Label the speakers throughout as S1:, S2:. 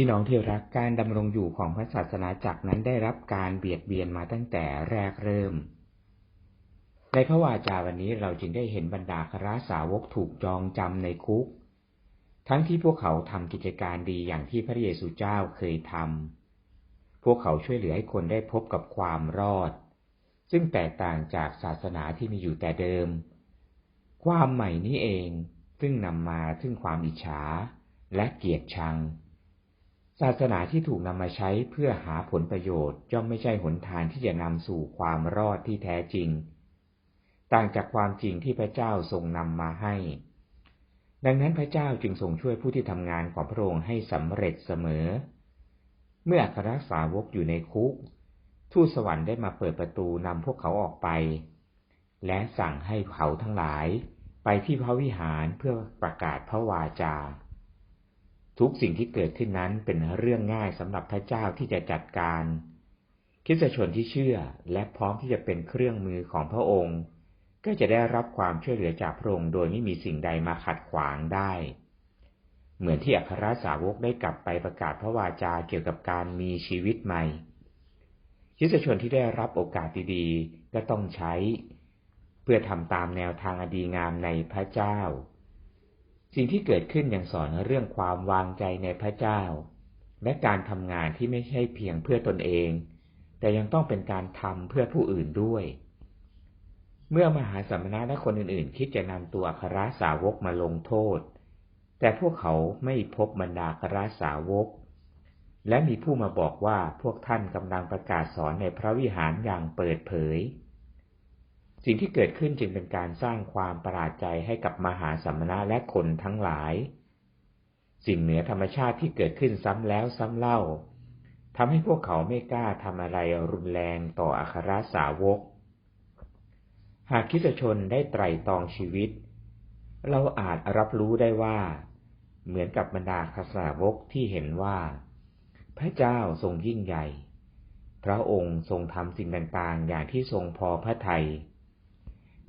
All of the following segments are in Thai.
S1: พี่น้องที่รักการดำรงอยู่ของพระศาสนาจักรนั้นได้รับการเบียดเบียนมาตั้งแต่แรกเริ่ม ในพระวาจาวันนี้เราจึงได้เห็นบรรดาคราสาวกถูกจองจำในคุก ทั้งที่พวกเขาทำกิจการดีอย่างที่พระเยซูเจ้าเคยทำพวกเขาช่วยเหลือให้คนได้พบกับความรอด ซึ่งแตกต่างจากศาสนาที่มีอยู่แต่เดิม ความใหม่นี้เองซึ่งนำมาซึ่งความอิจฉาและเกียดชัง ศาสนาที่ถูกนำมาใช้เพื่อหาผลประโยชน์ย่อมไม่ใช่หนทางที่จะนำสู่ความรอดที่แท้จริง ต่างจากความจริงที่พระเจ้าทรงนำมาให้ ดังนั้นพระเจ้าจึงทรงช่วยผู้ที่ทำงานของพระองค์ให้สำเร็จเสมอ เมื่ออัครสาวกอยู่ในคุก ทูตสวรรค์ได้มาเปิดประตูนำพวกเขาออกไป และสั่งให้เขาทั้งหลาย ไปที่พระวิหารเพื่อประกาศพระวาจา ทุกสิ่งที่เกิดขึ้นนั้นเป็นเรื่องง่ายสำหรับพระเจ้าที่จะจัดการคิดชนที่เชื่อและพร้อมที่จะเป็นเครื่องมือของพระองค์ ก็จะได้รับความช่วยเหลือจากพระองค์โดยไม่มีสิ่งใดมาขัดขวางได้ เหมือนที่อัครสาวกได้กลับไปประกาศพระวาจาเกี่ยวกับการมีชีวิตใหม่คิดชนที่ได้รับโอกาสดีๆก็ต้องใช้ เพื่อทำตามแนวทางอดีงามในพระเจ้า สิ่งที่เกิดขึ้นยังสอนเรื่องความวางใจในพระเจ้า และการทำงานที่ไม่ใช่เพียงเพื่อตนเอง แต่ยังต้องเป็นการทำเพื่อผู้อื่นด้วย เมื่อมหาสมณะและคนอื่นๆ คิดจะนำตัวอัครสาวกมาลงโทษ แต่พวกเขาไม่พบบรรดาอัครสาวก และมีผู้มาบอกว่าพวกท่านกำลังประกาศสอนในพระวิหารอย่างเปิดเผย สิ่งที่เกิดขึ้นจึงเป็นการสร้างความประหลาดใจให้กับมหาสัมมณะและคนทั้งหลาย สิ่งเหนือธรรมชาติที่เกิดขึ้นซ้ำแล้วซ้ำเล่าทำให้พวกเขาไม่กล้าทำอะไรรุนแรงต่ออัครสาวก หากคิดชนได้ไตรตรองชีวิต เราอาจรับรู้ได้ว่า เหมือนกับบรรดาคสาวกที่เห็นว่า พระเจ้าทรงยิ่งใหญ่ พระองค์ทรงทำสิ่งต่างๆอย่างที่ทรงพอพระทัย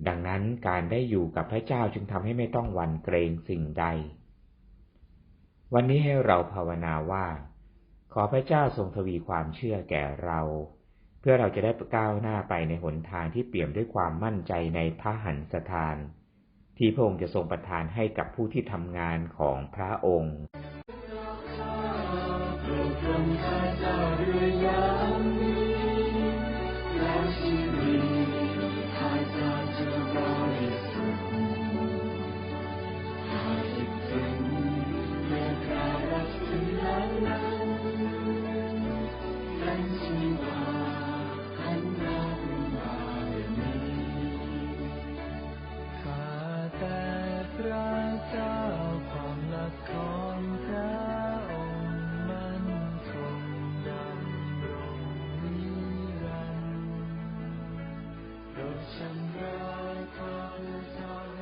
S1: ดังนั้นการได้อยู่กับพระเจ้าจึงทำให้ไม่ต้องหวั่นเกรงสิ่งใด วันนี้ให้เราภาวนาว่า ขอพระเจ้าทรงทวีความเชื่อแก่เรา เพื่อเราจะได้ก้าวหน้าไปในหนทางที่เปี่ยมด้วยความมั่นใจในพระหันสถาน ที่พระองค์จะทรงประทานให้กับผู้ที่ทำงานของพระองค์ sunrise comes on.